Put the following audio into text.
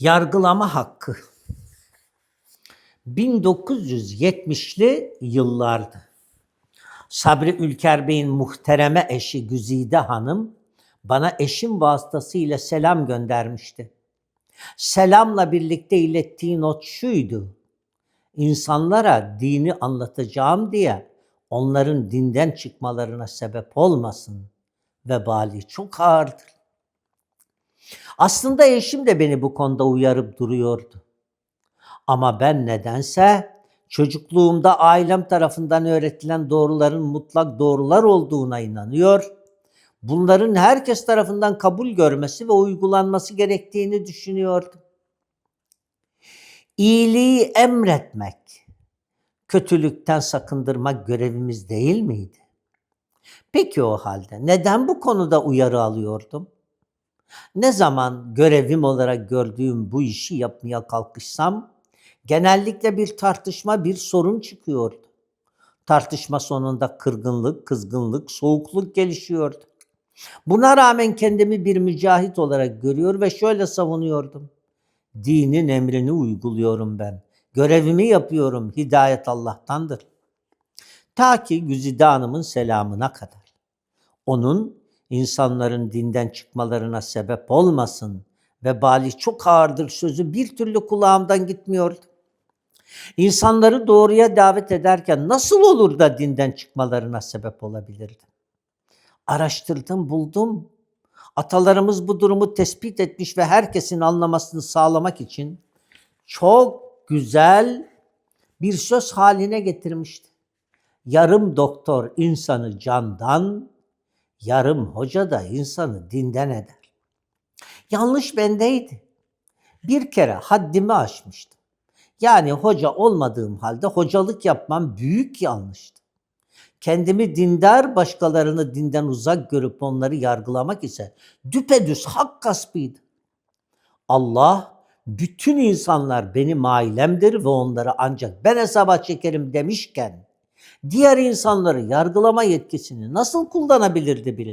Yargılama hakkı. 1970'li yıllardı. Sabri Ülker Bey'in muhtereme eşi Güzide Hanım bana eşim vasıtasıyla selam göndermişti. Selamla birlikte ilettiği not şuydu. İnsanlara dini anlatacağım diye onların dinden çıkmalarına sebep olmasın. Vebali çok ağırdır. Aslında eşim de beni bu konuda uyarıp duruyordu. Ama ben nedense çocukluğumda ailem tarafından öğretilen doğruların mutlak doğrular olduğuna inanıyor. Bunların herkes tarafından kabul görmesi ve uygulanması gerektiğini düşünüyordum. İyiliği emretmek, kötülükten sakındırmak görevimiz değil miydi? Peki o halde neden bu konuda uyarı alıyordum? Ne zaman görevim olarak gördüğüm bu işi yapmaya kalkışsam genellikle bir tartışma, bir sorun çıkıyordu. Tartışma sonunda kırgınlık, kızgınlık, soğukluk gelişiyordu. Buna rağmen kendimi bir mücahit olarak görüyor ve şöyle savunuyordum. Dinin emrini uyguluyorum ben. Görevimi yapıyorum. Hidayet Allah'tandır. Ta ki Güzide Hanım'ın selamına kadar. Onun insanların dinden çıkmalarına sebep olmasın ve bali çok ağırdır sözü bir türlü kulağımdan gitmiyordu. İnsanları doğruya davet ederken nasıl olur da dinden çıkmalarına sebep olabilirdi? Araştırdım, buldum. Atalarımız bu durumu tespit etmiş ve herkesin anlamasını sağlamak için çok güzel bir söz haline getirmişti. Yarım doktor insanı candan, yarım hoca da insanı dinden eder. Yanlış bendeydi. Bir kere haddimi aşmıştım. Yani hoca olmadığım halde hocalık yapmam büyük yanlıştı. Kendimi dindar, başkalarını dinden uzak görüp onları yargılamak ise düpedüz hak gaspıydı. Allah bütün insanlar benim ailemdir ve onları ancak ben hesaba çekerim demişken diğer insanları yargılama yetkisini nasıl kullanabilirdi bir insan?